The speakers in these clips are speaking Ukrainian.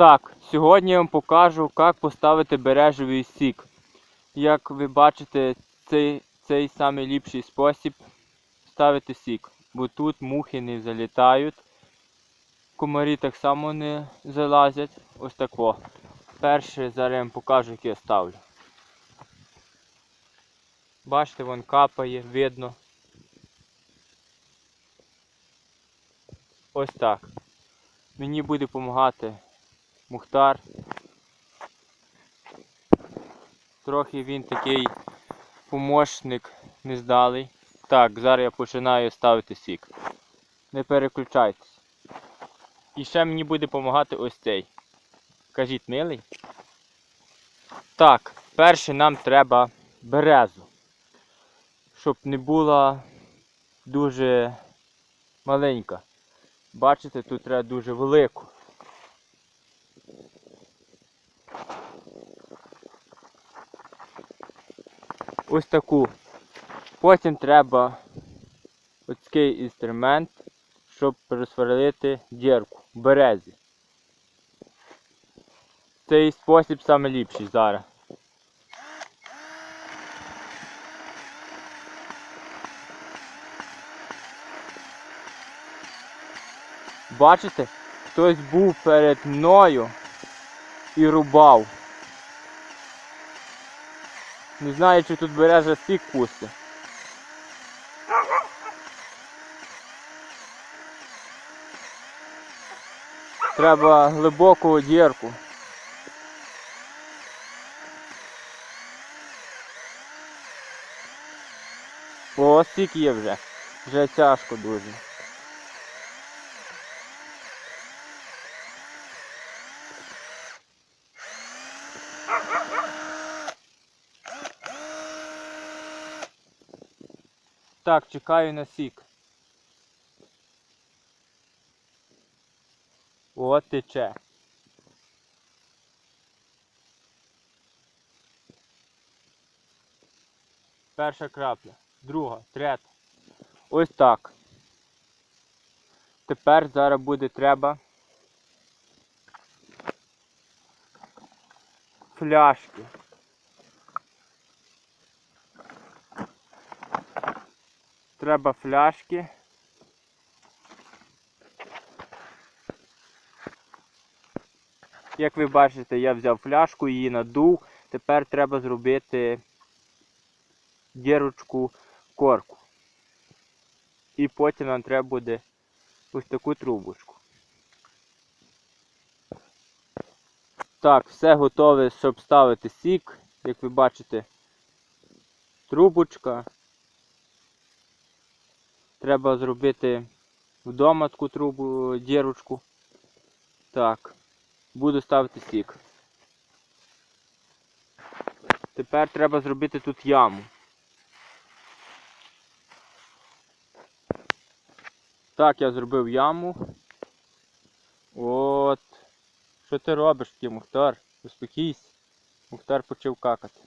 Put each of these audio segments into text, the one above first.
Так, сьогодні я вам покажу, як поставити бережевий сік. Як ви бачите, цей, цей самий ліпший спосіб ставити сік. Бо тут мухи не залітають, комарі так само не залазять. Ось тако. Перше зараз я вам покажу, як я ставлю. Бачите, вон капає, видно. Ось так. Мені буде допомагати Мухтар. Трохи він такий помощник нездалий. Так, зараз я починаю ставити сік. Не переключайтесь. І ще мені буде допомагати ось цей. Кажіть, милий. Так, перше нам треба березу. Щоб не була дуже маленька. Бачите, тут треба дуже велику. Ось таку. Потім треба ось інструмент, щоб розсверлити дірку в березі. Цей спосіб найліпший зараз. Бачите, хтось був перед мною і рубав. Не знаю, чи тут береже стік пусти. Треба глибоку дірку. О, стік є вже. Вже тяжко дуже. Так, чекаю на сік. О, тече. Перша крапля, друга, третя. Ось так. Тепер зараз буде треба фляшки. Треба фляшки. Як ви бачите, я взяв фляжку, її надув. Тепер треба зробити дірочку корку. І потім нам треба буде ось таку трубочку. Так, все готове, щоб ставити сік. Як ви бачите, трубочка. Треба зробити вдома таку трубу, дірочку. Так, буду ставити сік. Тепер треба зробити тут яму. Так, я зробив яму. От. Що ти робиш, такий Мухтар? Успокійся. Мухтар почав какати.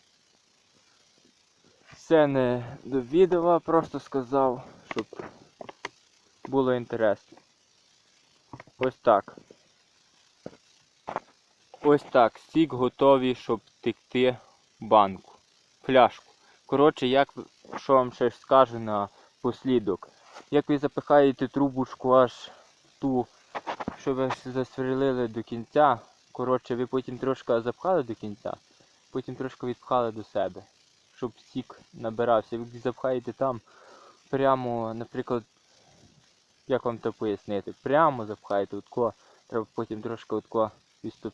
Все не до відео, просто сказав, щоб було інтересно. Ось так. Ось так. Сік готовий, щоб текти банку. Фляжку. Коротше, як що вам ще скажу на послідок. Як ви запихаєте трубочку аж ту, що ви засверлили до кінця. Коротше, ви потім трошки запхали до кінця, потім трошки відпхали до себе, щоб сік набирався. Ви запхаєте там прямо, наприклад, як вам це пояснити, прямо запхаєте отко, треба потім трошки отко відступ-